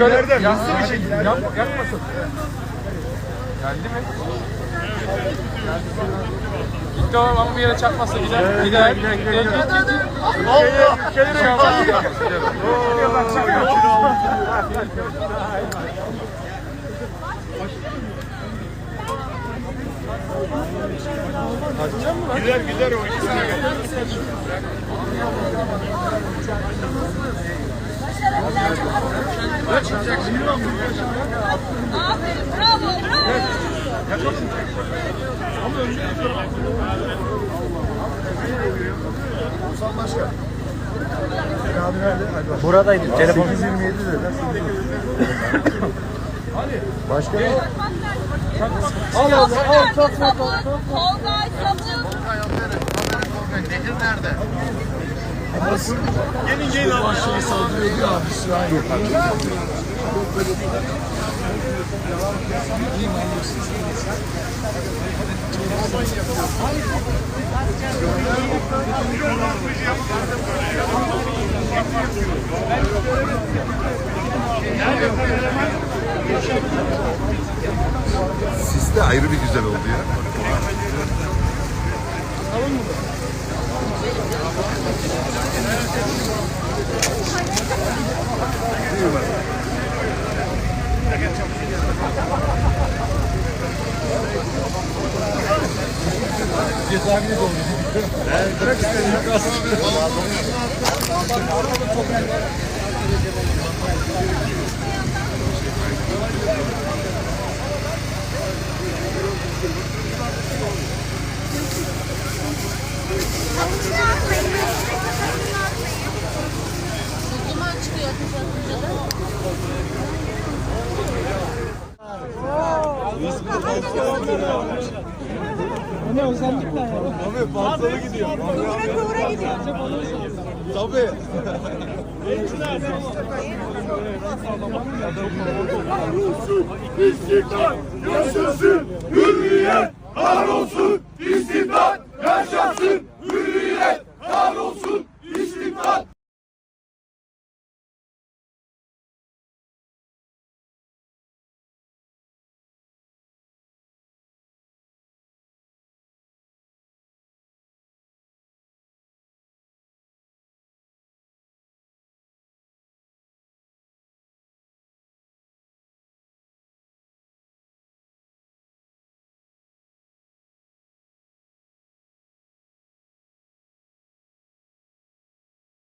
Nereden? Hızlı bir şekilde. Yak, yakmasın. Geldi mi? Gitti oğlum ama bir yere çarpmazsa gider. Gider. Gider. Gider. Git, git, git. Allah! Bir şey olmaz. Gider gider o ikisine gider. Aferin, bravo, bravo. Hasan Başkan. Abi nerede? Buradaydı. Telefon. 827 dedi. Başkanım. Al al al çok çok Tolgay sabun. Nehir nerede? Gelin gelin abi. Şey saldırıyor diyor abi. İsrail. Sis de ayrı bir güzel oldu ya. Duman çıkıyor ateş atınca da. Abi fazlalı gidiyor. Tabii. İstiklal yaşasın, hürriyet var olsun, istiklal yaşasın,